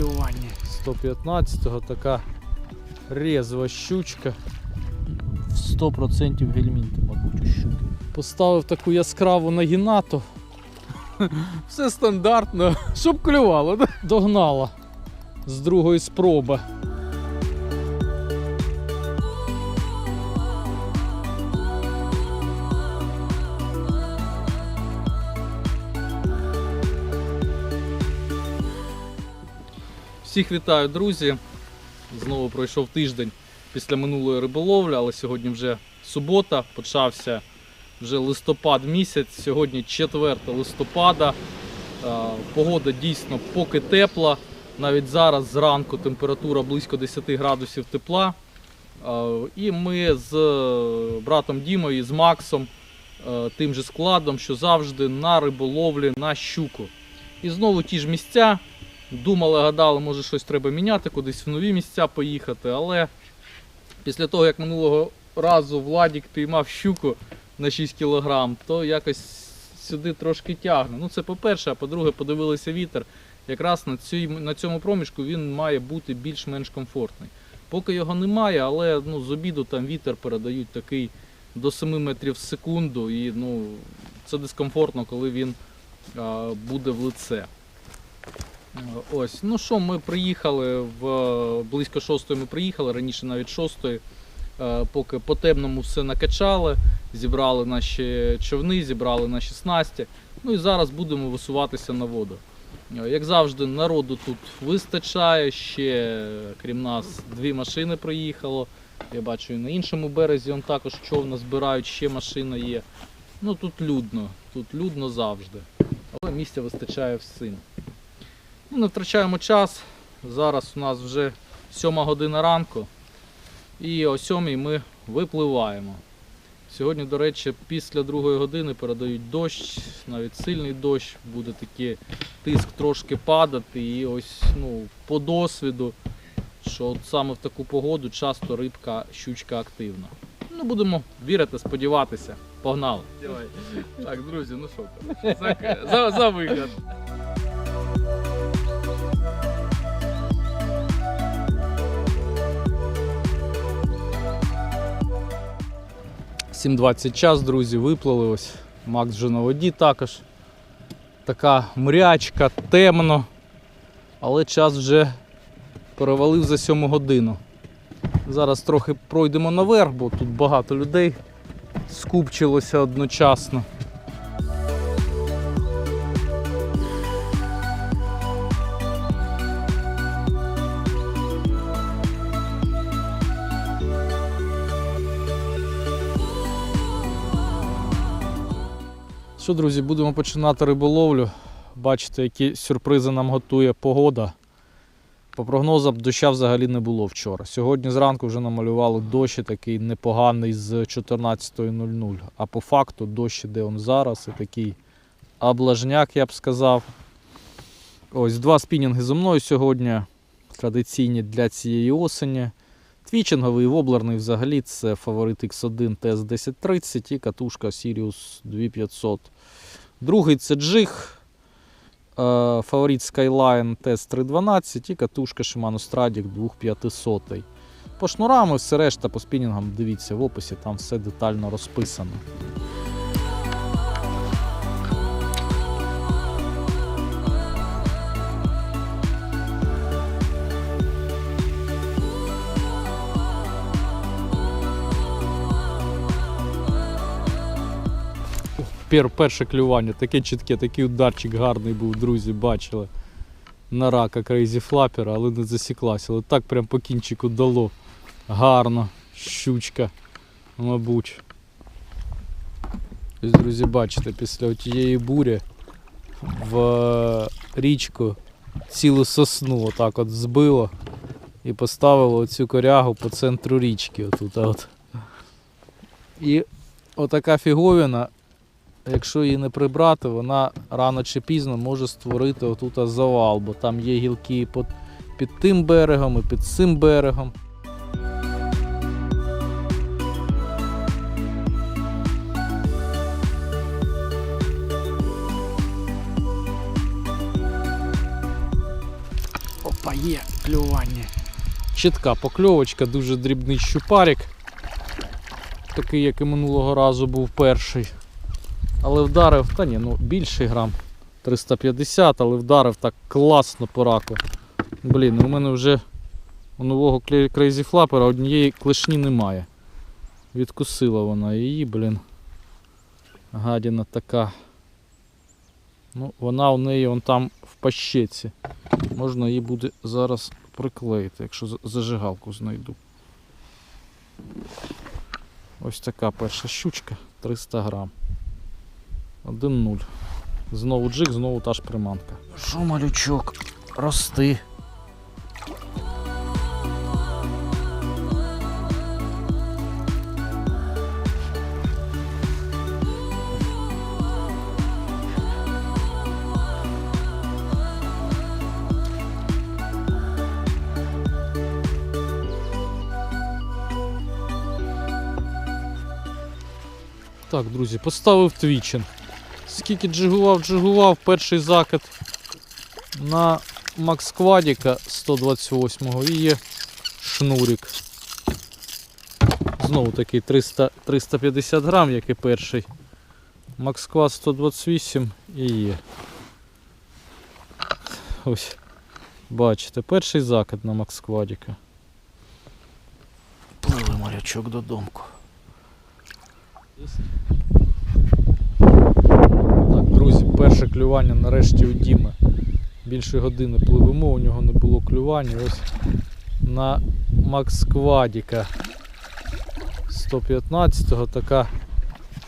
клювання. 115-го така резва щучка. В 100% гельмінти, мабуть, у щуки. Поставив таку яскраву нагінату. Все стандартно, щоб клювало. Догнала з другої спроби. Всіх вітаю, друзі. Знову пройшов тиждень після минулої риболовлі, але сьогодні вже субота, почався вже листопад місяць. Сьогодні 4 листопада. Е, Погода дійсно поки тепла. Навіть зараз зранку температура близько 10 градусів тепла. Е, І ми з братом Дімою і з Максом е, тим же складом, що завжди на риболовлі на щуку. І знову ті ж місця. Думали, гадали, може щось треба міняти, кудись в нові місця поїхати, але після того, як минулого разу Владік піймав щуку на 6 кг, то якось сюди трошки тягне. Ну це по-перше, а по-друге, подивилися вітер. Якраз на, цій, на цьому проміжку він має бути більш-менш комфортний. Поки його немає, але ну, з обіду там вітер передають такий до 7 метрів в секунду, і ну, це дискомфортно, коли він а, буде в лице. Ось, ну що, ми приїхали в близько шостої ми приїхали, раніше навіть шостої, е, поки по темному все накачали, зібрали наші човни, зібрали наші снасті. Ну і зараз будемо висуватися на воду. Е, Як завжди, народу тут вистачає. Ще крім нас дві машини приїхало. Я бачу і на іншому березі он також човна збирають, ще машина є. Ну тут людно, тут людно завжди. Але місця вистачає всім. Ну, не втрачаємо час. Зараз у нас вже 7 година ранку. І о 7 ми випливаємо. Сьогодні, до речі, після другої години передають дощ, навіть сильний дощ, буде такий тиск трошки падати. І ось ну, по досвіду, що от саме в таку погоду часто рибка, щучка активна. Ну, будемо вірити, сподіватися. Погнали. Давай. Так, друзі, ну що там? За, за, за вигляд. – 7.20 час, друзі, виплили ось. Макс вже на воді також. Така мрячка, темно. Але час вже перевалив за 7 годину. Зараз трохи пройдемо наверх, бо тут багато людей скупчилося одночасно. Що, друзі, будемо починати риболовлю. Бачите, які сюрпризи нам готує погода. По прогнозам, доща взагалі не було вчора. Сьогодні зранку вже намалювали дощ такий непоганий з 14.00. А по факту дощ іде он зараз і такий облажняк, я б сказав. Ось два спінінги зі мною сьогодні. Традиційні для цієї осені. Твічинговий воблерний взагалі це фаворит X1 TS1030 і катушка Sirius 2500. Другий це джиг. е, Фаворит Skyline TS312 і катушка Shimano Stradic 2500. По шнурам і все решта по спінінгам дивіться в описі, там все детально розписано. Пер, перше клювання, таке чітке, такий ударчик гарний був, друзі, бачили. На рака Crazy Flapper, але не засіклася. Але так прям по кінчику дало. Гарно, щучка, мабуть. Ось, друзі, бачите, після тієї бурі в е, річку цілу сосну отак от збило і поставило оцю корягу по центру річки. Отут, от. І отака фіговіна якщо її не прибрати, вона рано чи пізно може створити отут завал, бо там є гілки під, під тим берегом і під цим берегом. Опа, є клювання. Чітка покльовочка, дуже дрібний щупарик. Такий, як і минулого разу був перший. Але вдарив, та ні, ну більший грам. 350, але вдарив так класно по раку. Блін, у мене вже у нового Crazy Flapper однієї клешні немає. Відкусила вона її, блін. Гадіна така. Ну, вона у неї он там в пащеці. Можна її буде зараз приклеїти, якщо зажигалку знайду. Ось така перша щучка 300 грам. 1-0. Знову джик, знову та ж приманка. Що, малючок, рости. Так, друзі, поставив твічинг. Скільки джигував, джигував, перший закид на Макс Квадіка 128-го і є шнурик. Знову такий 300, 350 грам, як і перший. Макс Квад 128 і є. Ось. Бачите, перший закид на Макс Квадіка. Пливи морячок додомку. Перше клювання нарешті у Діми. Більше години пливемо, у нього не було клювання. Ось на Макс Квадіка 115-го така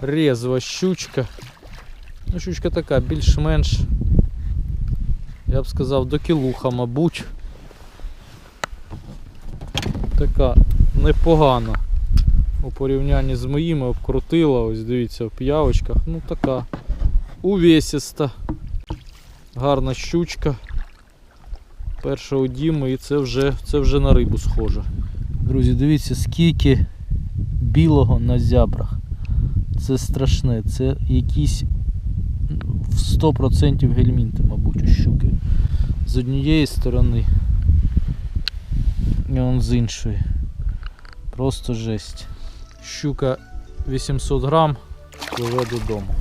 резва щучка. Ну, щучка така більш-менш, я б сказав, до кілуха, мабуть. Така непогана у порівнянні з моїми обкрутила, ось дивіться, в п'явочках. Ну така увесиста. Гарна щучка. Перша у Діми і це вже, це вже на рибу схоже. Друзі, дивіться, скільки білого на зябрах. Це страшне, це якісь в 100% гельмінти, мабуть, у щуки. З однієї сторони і он з іншої. Просто жесть. Щука 800 грам пливе додому.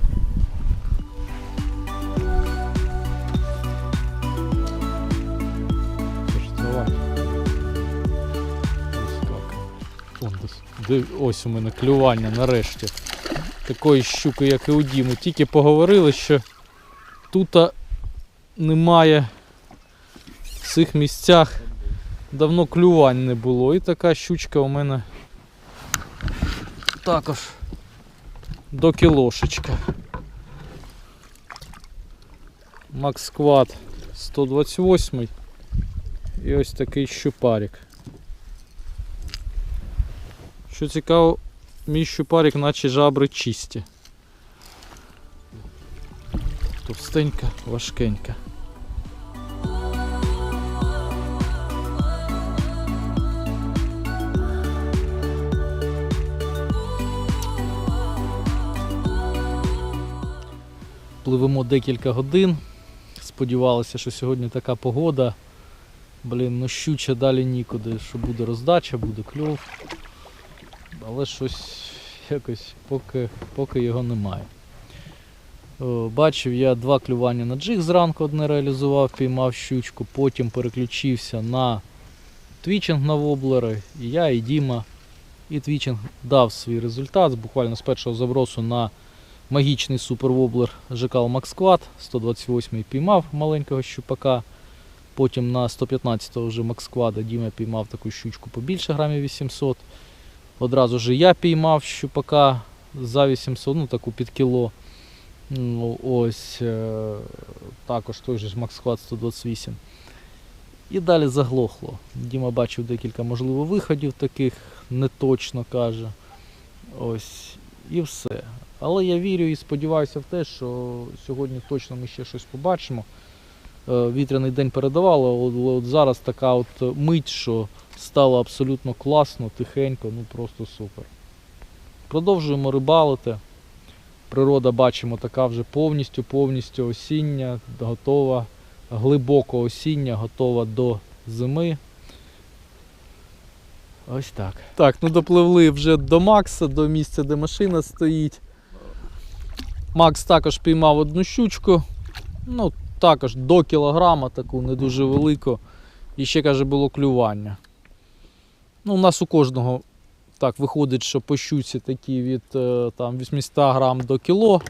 Ось у мене клювання нарешті. Такої щуки, як і у Діми. Тільки поговорили, що тут немає в цих місцях давно клювань не було. І така щучка у мене також до кілошечка. Макс Квад 128 і ось такий щупарик. Що цікаво, мій щупарик наче жабри чисті. Товстенька, важкенька. Пливемо декілька годин. Сподівалися, що сьогодні така погода. Блін, ну щуча далі нікуди, що буде роздача, буде кльов. Але щось якось поки, поки його немає. Бачив я два клювання на джиг зранку одне реалізував, піймав щучку, потім переключився на твічинг на воблери. І я, і Діма. І твічинг дав свій результат. Буквально з першого забросу на магічний супервоблер Жекал Max Quad 128 піймав маленького щупака. Потім на 115 вже Quad Діма піймав таку щучку побільше грамів 800. Одразу ж я піймав щупака за 800, ну таку під кіло. Ну, ось е, також той же Quad 128. І далі заглохло. Діма бачив декілька можливо виходів таких, не точно каже. Ось. І все. Але я вірю і сподіваюся в те, що сьогодні точно ми ще щось побачимо. Е, Вітряний день передавали, але от зараз така от мить, що стало абсолютно класно, тихенько, ну просто супер. Продовжуємо рибалити. Природа бачимо така вже повністю, повністю осіння, готова, глибоко осіння, готова до зими. Ось так. Так, ну допливли вже до Макса, до місця, де машина стоїть. Макс також піймав одну щучку. Ну, також до кілограма, таку не дуже велику. І ще каже, було клювання. Ну, у нас у кожного так виходить, що по щуці такі від е, там, 800 грам до кіло.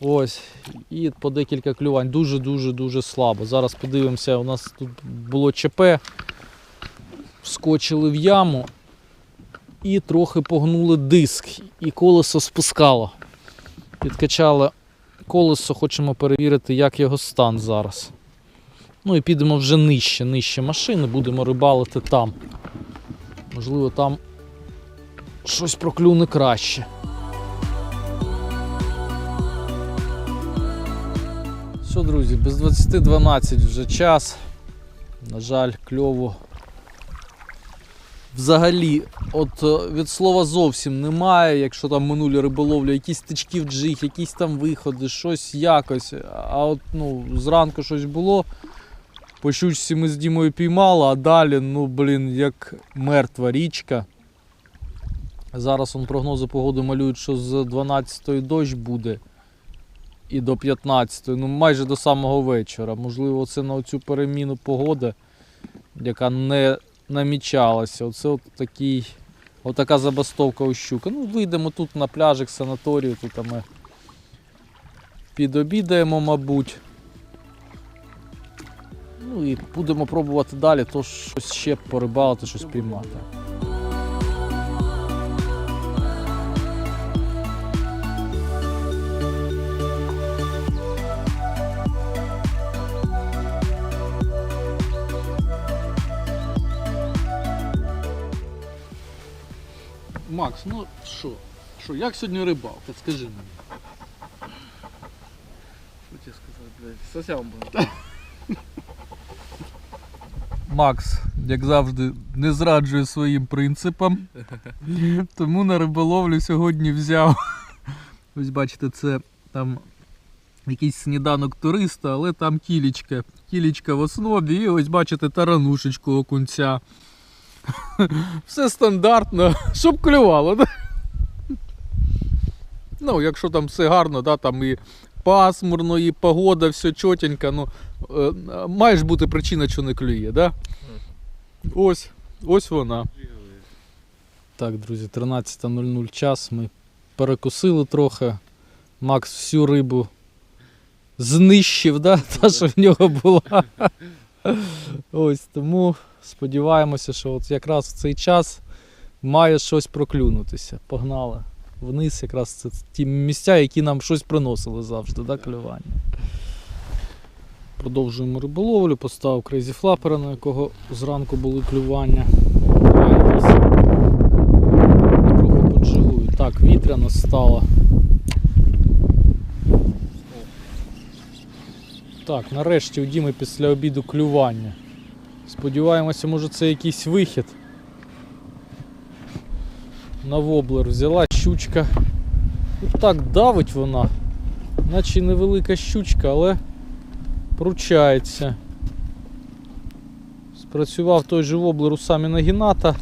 Ось. І по декілька клювань. Дуже-дуже дуже слабо. Зараз подивимося, у нас тут було ЧП. Вскочили в яму і трохи погнули диск, і колесо спускало. Підкачали колесо, хочемо перевірити, як його стан зараз. Ну і підемо вже нижче, нижче машини, будемо рибалити там. Можливо, там щось проклюне краще. Що, друзі, без 20.12 вже час. На жаль, кльово взагалі, от е, від слова зовсім немає, якщо там минулі риболовлі, якісь тички в джиг, якісь там виходи, щось якось. А от ну, зранку щось було. По щучці ми з Дімою піймали, а далі, ну блін, як мертва річка. Зараз он прогнози погоди малюють, що з 12-ї дощ буде і до 15-ї, ну майже до самого вечора. Можливо, це на цю переміну погоди, яка не намічалася. Оце от такий, от така забастовка у щука. Ну, вийдемо тут на пляжик, санаторію, тут ми підобідаємо, мабуть. Ну і будемо пробувати далі, то щось ще порибалити, щось піймати. Макс, ну що? Що, як сьогодні рибалка? Скажи мені. Що тебе сказати, блядь? Сосям було. Макс, як завжди, не зраджує своїм принципам. Тому на риболовлю сьогодні взяв. Ось бачите, це там якийсь сніданок туриста, але там кілічка. Кілічка в основі, і ось бачите таранушечку окунця. Все стандартно, щоб клювало. Да? Ну, якщо там все гарно, да, там і пасмурно, і погода, все чотенько, ну, е, має ж бути причина, що не клює, да? Ось, ось вона. Так, друзі, 13.00 час. Ми перекусили трохи. Макс всю рибу знищив, да? та, що в нього була. Ось тому сподіваємося, що от якраз в цей час має щось проклюнутися. Погнали. Вниз якраз це ті місця, які нам щось приносили завжди, да, клювання. Продовжуємо риболовлю, поставив Crazy Flapper, на якого зранку були клювання. Трохи поджигую. Так, вітряно стало. Так, нарешті у Діми після обіду клювання. Сподіваємося, може це якийсь вихід. На воблер взяла щучка. І так давить вона. Наче невелика щучка, але пручається. Спрацював той же воблер у самі нагіната.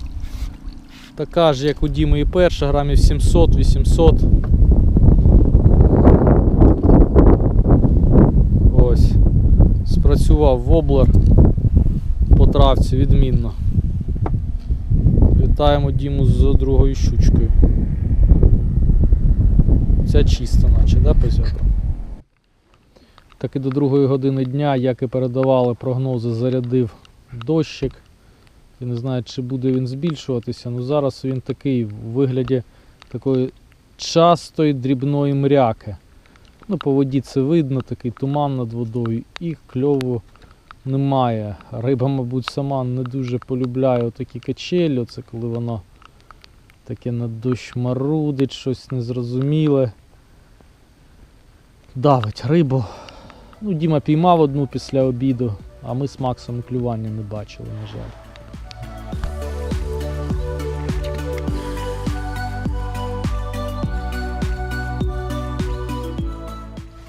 Така ж, як у Діми і перша, грамів 700-800. Ось. Спрацював воблер по травці відмінно. Вітаємо Діму з другою щучкою. Ця чиста, наче, да, по зябрам? Так і до другої години дня, як і передавали прогнози, зарядив дощик. Я не знаю, чи буде він збільшуватися, але зараз він такий в вигляді такої частої дрібної мряки. Ну, по воді це видно, такий туман над водою і кльову немає. Риба, мабуть, сама не дуже полюбляє такі качелі, це коли воно таке на дощ марудить, щось незрозуміле. Давить рибу. Ну, Діма піймав одну після обіду, а ми з Максом клювання не бачили, на жаль.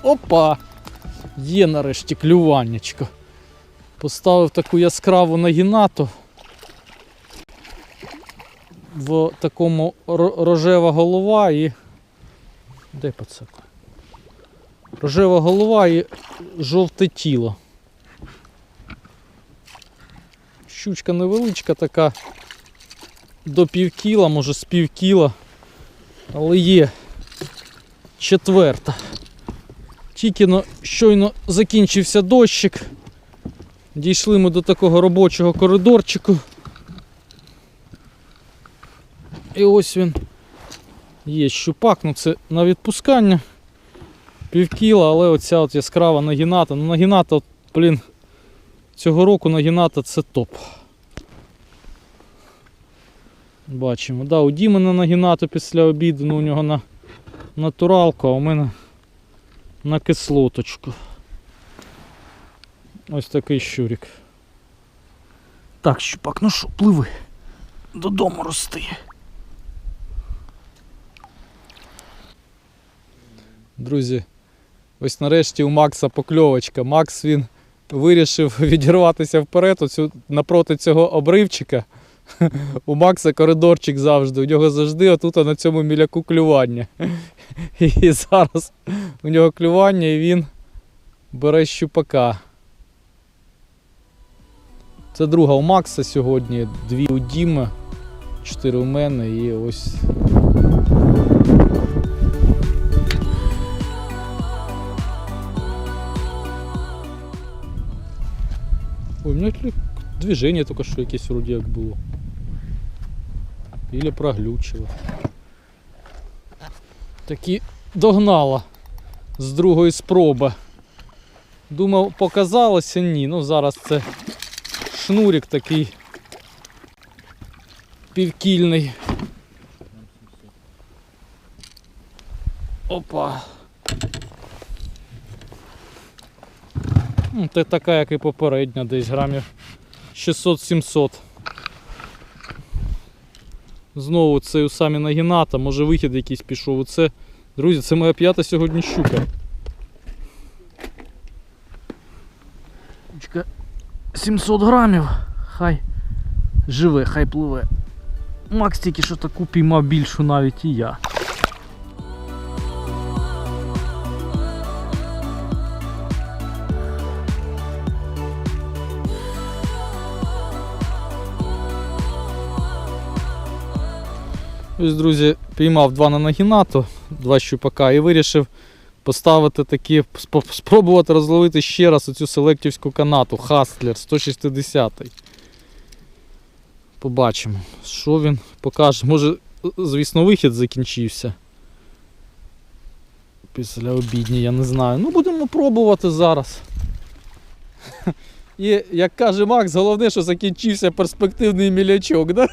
Опа! Є нарешті клюваннячко. Поставив таку яскраву нагінату. В такому рожева голова і. Де пацак? Рожева голова і жовте тіло. Щучка невеличка така до пів кіла, може з пів кіла, але є четверта. Тільки но щойно закінчився дощик. Дійшли ми до такого робочого коридорчику. І ось він є щупак, ну це на відпускання. Півкіла, але оця от яскрава нагіната. Ну нагіната, от, блін, цього року нагіната це топ. Бачимо. Да, у Діми на нагінату після обіду, ну у нього на натуралку, а у мене на кислоточку. Ось такий щурик. Так, щупак, ну що, пливи. Додому рости. Друзі, ось нарешті у Макса покльовочка. Макс він вирішив відірватися вперед, оцю, напроти цього обривчика. У Макса коридорчик завжди. У нього завжди отут на цьому міляку клювання. І зараз у нього клювання і він бере щупака. Це друга у Макса сьогодні, дві у Діми, чотири у мене і ось. Ой, у меня движение только що якесь вроде як було. Или проглючило. Такі догнала з другої спроби. Думав, показалося, ні. Ну зараз це шнурик такий півкільний. Опа. Це така, як і попередня, десь грамів 600-700. Знову це у самі нагіната, може вихід якийсь пішов. Оце, друзі, це моя п'ята сьогодні щука. Щучка 700 грамів. Хай живе, хай пливе. Макс тільки що таку піймав більшу навіть і я. Ось, друзі, піймав два на нагінату, два щупака і вирішив поставити такі, спробувати розловити ще раз оцю селектівську канату Хастлер 160. Побачимо, що він покаже. Може, звісно, вихід закінчився. Після обідні, я не знаю. Ну, будемо пробувати зараз. І, як каже Макс, головне, що закінчився перспективний мілячок, да?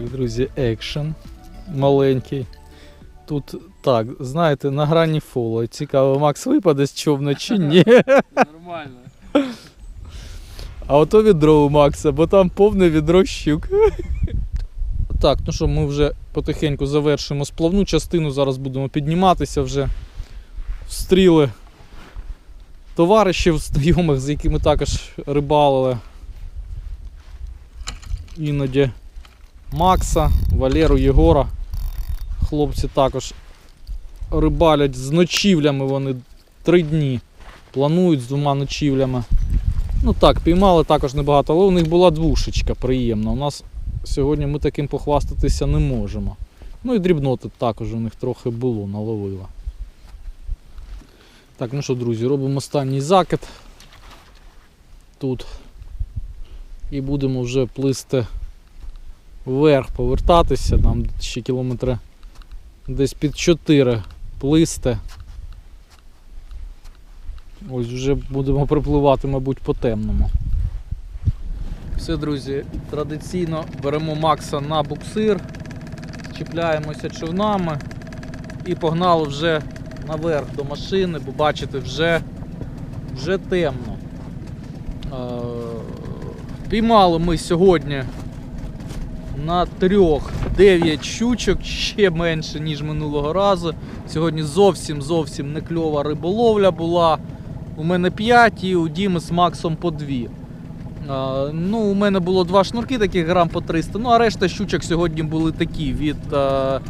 Так, друзі, екшен маленький. Тут так, знаєте, на грані фолу. Цікаво, Макс випаде з човна чи ні. Нормально. А ото відро у Макса, бо там повне відро щук. Так, ну що, ми вже потихеньку завершуємо сплавну частину. Зараз будемо підніматися вже. Встріли товаришів знайомих, з якими також рибалили. Іноді Макса, Валеру, Єгора. Хлопці також рибалять з ночівлями вони три дні. Планують з двома ночівлями. Ну так, піймали також небагато, але у них була двушечка приємна. У нас сьогодні ми таким похвастатися не можемо. Ну і дрібноти також у них трохи було, наловила. Так, ну що, друзі, робимо останній закид тут. І будемо вже плисти вверх, повертатися. Нам ще кілометри десь під 4 плисти. Ось вже будемо припливати, мабуть, по темному. Все, друзі, традиційно беремо Макса на буксир, чіпляємося човнами і погнали вже наверх до машини, бо бачите, вже, вже темно. Е, Піймали ми сьогодні на трьох 9 щучок, ще менше, ніж минулого разу. Сьогодні зовсім зовсім не кльова риболовля була. У мене 5 і у Діми з Максом по 2. А, ну, у мене було два шнурки, таких грам по 300. Ну, а решта щучок сьогодні були такі від е,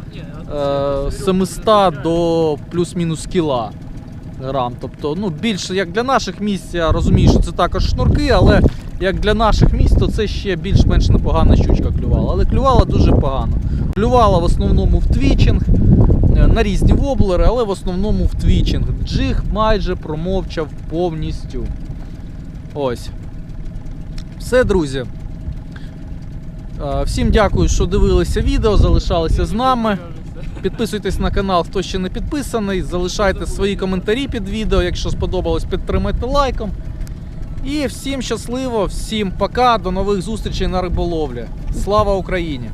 е, 700 до плюс-мінус кіла грам. Тобто, ну, більше як для наших місць, я розумію, що це також шнурки, але як для наших місць, то це ще більш-менш непогана щучка клювала. Але клювала дуже погано. Клювала в основному в твічинг, е, на різні воблери, але в основному в твічинг. Джиг майже промовчав повністю. Ось. Все, друзі. Е, Всім дякую, що дивилися відео, залишалися з нами. Підписуйтесь на канал, хто ще не підписаний. Залишайте свої коментарі під відео. Якщо сподобалось, підтримайте лайком. І всім щасливо, всім пока, до нових зустрічей на риболовлі. Слава Україні!